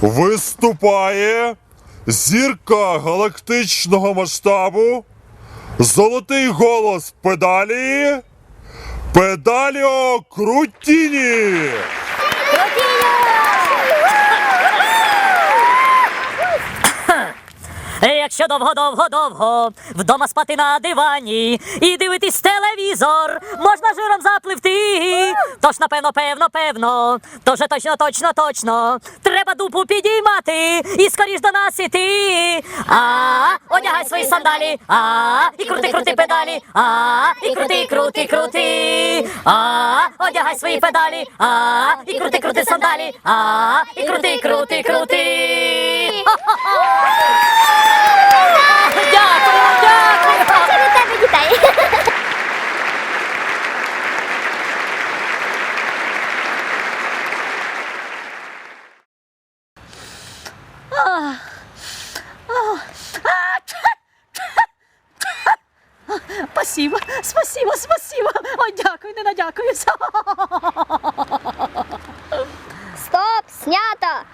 виступає зірка галактичного масштабу, золотий голос педалі, педаліо Крутіні. Якщо довго-довго-довго вдома спати на дивані і дивитись телевізор, можна жиром запливти. Тож, напевно, певно, певно, то вже точно, точно, точно. Треба дупу підіймати і скоріш до нас іти. А, одягай свої сандалі, а, і крути, крути педалі, а, і крути, крути, крути. А, одягай свої педалі, а, і крути, крути сандалі, а, і крути, крути, крути. Дякую, Спасибо, спасибо, спасибо. Ой, дякую, не надякуюся. Стоп, снято.